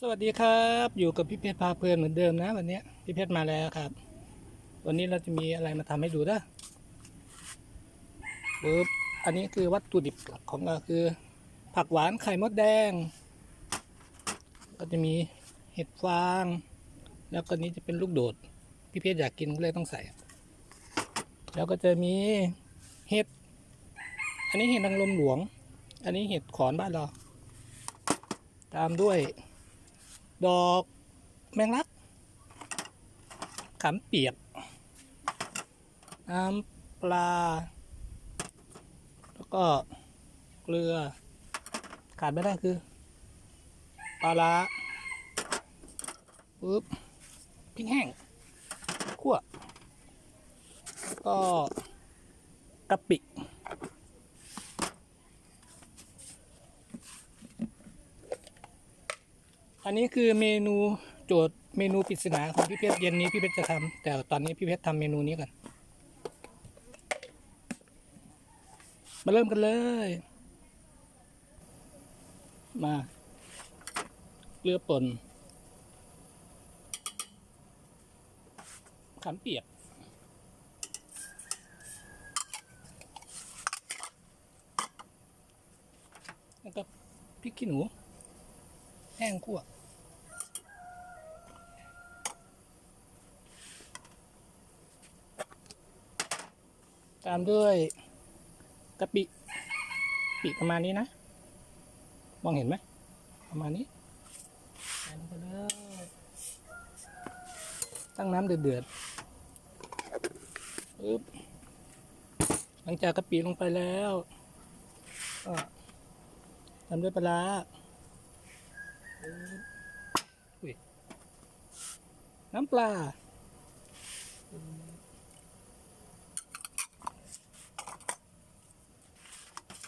สวัสดีครับ อยู่กับพี่เพชรพาเพลินเหมือนเดิมนะวันนี้พี่เพชรมาแล้วครับ วันนี้เราจะมีอะไรมาทำให้ดูนะปึ๊บอันนี้คือวัตถุดิบของเราคือ ผักหวานไข่มดแดง ก็จะมีเห็ดฟาง แล้วก็นี้จะเป็นลูกโดด พี่เพชรอยากกินก็เลยต้องใส่ แล้วก็จะมีเห็ด อันนี้เห็ดนางลมหลวง อันนี้เห็ดขอนบ้านเรา ตามด้วย ดอกแมงลักขามเปียก น้ำปลา แล้วก็เกลือ ขาดไม่ได้คือ ปลาร้าปึ๊บพริกแห้งขั้วก็กะปิ อันนี้คือเมนูโจทย์เมนูปริศนาของพี่เพชรเย็นนี้พี่เพชรจะทำแต่ตอนนี้พี่เพชรทำเมนูนี้กันมาเริ่มกันเลย มาเกลือป่นขามเปียกแล้วก็พริกขี้หนูแห้งคั่ว ตามด้วยกะปิปิประมาณนี้นะ มองเห็นไหมประมาณนี้ใส่ลงไปเลยตั้งน้ำเดือดๆปึ๊บหลังจากกะปิลงไปแล้วก็ตามด้วยปลาอุ๊ยน้ำปลา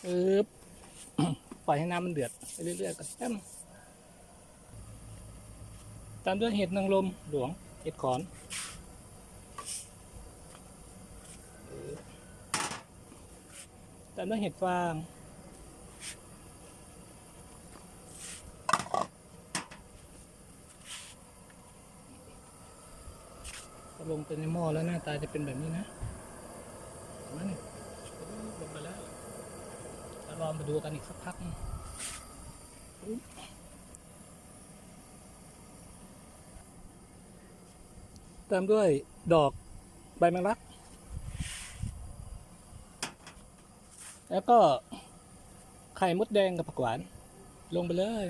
ปึ๊บปล่อยให้น้ำมันเดือดไปเรื่อยๆก่อนแป๊บตามด้วยเห็ดนางรมหลวงเห็ดขอนตามด้วยเห็ดฟางลงไปในหม้อแล้วหน้าตาจะเป็นแบบนี้นะเห็นไหมเนี่ยลงไปแล้ว แล้วลองมาดูกันอีกสักพักตามด้วยดอกใบแมงลัก แล้วก็ไข่มดแดงกับผักหวาน ลงไปเลย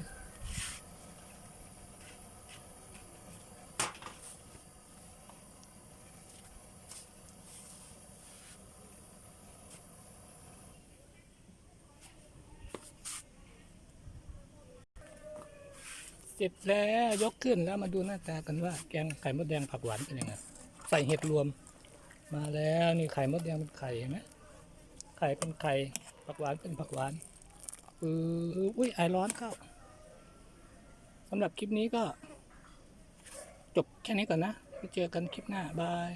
เสร็จแล้วยกขึ้นแล้วมาดูหน้าตากันว่า แกงไข่มดแดงผักหวานเป็นยังไงใส่เห็ดรวม มาแล้วนี่ไข่มดแดงเป็นไข่เห็นไหมไข่เป็นไข่ผักหวานเป็นผักหวานอืออุ้ยไอร้อนเข้าสำหรับคลิปนี้ก็ จบแค่นี้ก่อนนะไปเจอกันคลิปหน้าบาย